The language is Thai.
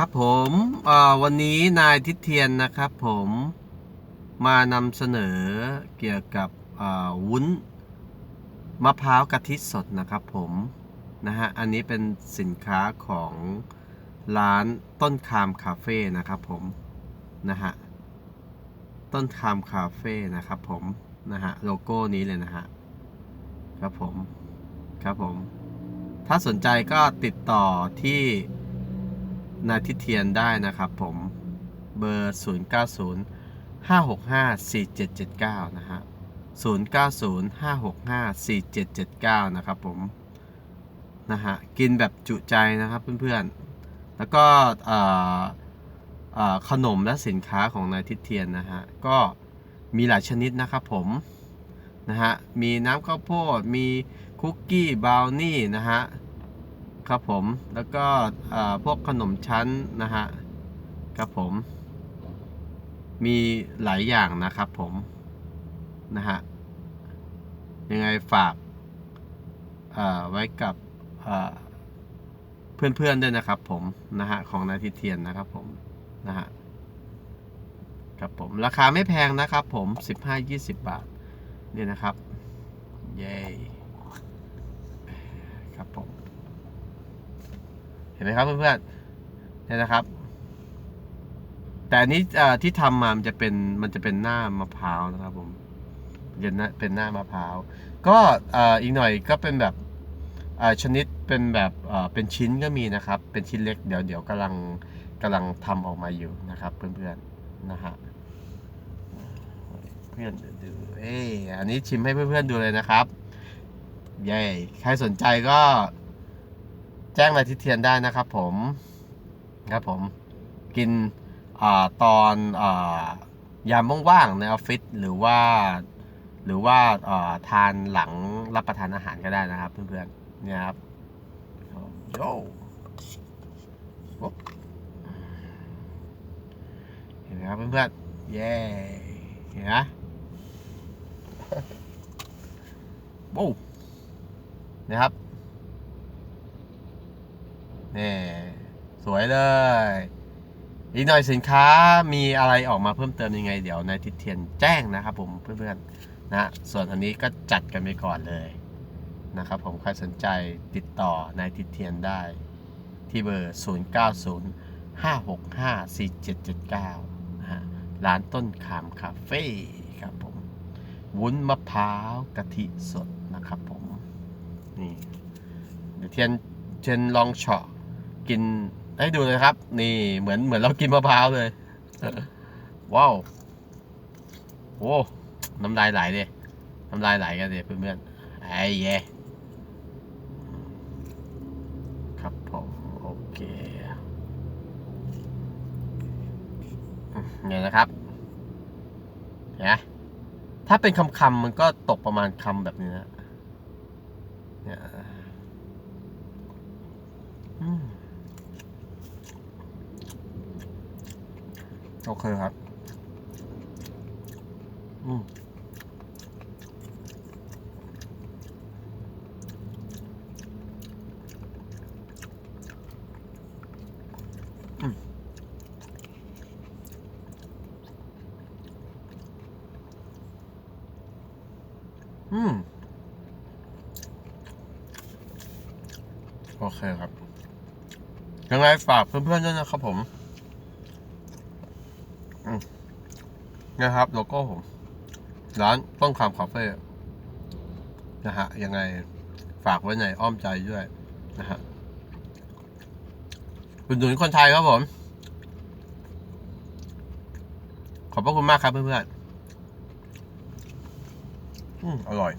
ครับผมวันนี้นายทิเทียนนะครับผมมานำเสนอเกี่ยวกับวุ้นมะพร้าวกะทิสดนะครับผมนะฮะอันนี้เป็นสินค้าของร้านต้นคามคาเฟ่นะครับผมนะฮะต้นคามคาเฟ่นะครับผมนะฮะโลโก้นี้เลยนะฮะครับผมครับผมถ้าสนใจก็ติดต่อที่ นายทิเทียนได้นะครับผมเบอร์ 0 9 0 5 6 5 4 7 7 9 นะฮะ 0 9 0 5 6 5 4 7 7 9 นะครับผม นะฮะ กินแบบจุใจนะครับเพื่อนๆ แล้วก็เอ่อขนมและสินค้าของนายทิเทียนนะฮะ ก็มีหลายชนิดนะครับผม นะฮะ มีน้ำข้าวโพด มีคุกกี้บราวนี่นะฮะ ครับผม แล้วก็พวกขนมชั้นนะฮะครับผม มีหลายอย่างนะครับผมนะฮะยังไงฝากไว้กับเพื่อนๆด้วยนะครับผมนะฮะของนาทิเทียนนะครับผมนะฮะครับผมราคาไม่แพงนะครับผม 15-20 บาทนี่นะครับ เย้ ครับผม เห็นไหมครับเพื่อนๆเนี่ยนะครับ แต่อันนี้ที่ทำมามันจะเป็นมันจะเป็นหน้ามะพร้าวนะครับ ผมเป็นหน้าเป็นหน้ามะพร้าวก็อีกหน่อยก็เป็นแบบชนิดเป็นแบบเป็นชิ้นก็มีนะครับ เป็นชิ้นเล็กเดี๋ยวเดี๋ยวกำลังกำลังทำออกมาอยู่นะครับ เพื่อนๆนะฮะเพื่อนดูเอ้อันนี้ชิมให้เพื่อนๆดูเลยนะครับเย้ใครสนใจก็ แจ้งนายทิเทียนได้นะครับผมครับผมกินอตอนอยามว่างๆในออฟฟิศหรือว่า หรือว่าทานหลังรับประทานอาหารก็ได้นะครับ เพื่อนๆเนี่ยครับโย่ปุ๊บเห็นไหมครับเพื่อนๆเย้เห็นไหมบู๊นะครับ นี่สวยเลย อีกหน่อยสินค้ามีอะไรออกมาเพิ่มเติมยังไง เดี๋ยวนายทิศเทียนแจ้งนะครับผมเพื่อนๆนะส่วนอันนี้ก็จัดกันไปก่อนเลยนะครับผมใครสนใจติดต่อนายทิเทียนได้ ที่เบอร์ 0 9 0 5 6 5 4 7 7 9นะฮะร้านต้นขามคาเฟ่ครับผม วุ้นมะพร้าวกะทิสดนะครับผม นี่เดี๋ยวเทียนเทียนลองเฉาะ กินให้ดูเลยครับ นี่เหมือนเหมือนเรากินมะพร้าวเลย ว้าวโอ้น้ำลายไหลเลยน้ำลายไหลกันเลยเพื่อนๆไอ้เย่ครับผมโอเคอืมเนี่ยนะครับเห็นไหมถ้าเป็นคำคำๆมันก็ตกประมาณคำแบบนี้นะเนี่ยอืม โอเคครับอืมอืมอืม โอเคครับ ยังไงฝากเพื่อนๆด้วยนะครับผม อืม นะครับโลโก้ผม ร้านต้นคำคาเฟ่นะฮะ ยังไงฝากไว้ในอ้อมใจด้วยนะฮะคุณดุนคนไทยครับผม ขอบพระคุณมากครับเพื่อนๆอืมอร่อย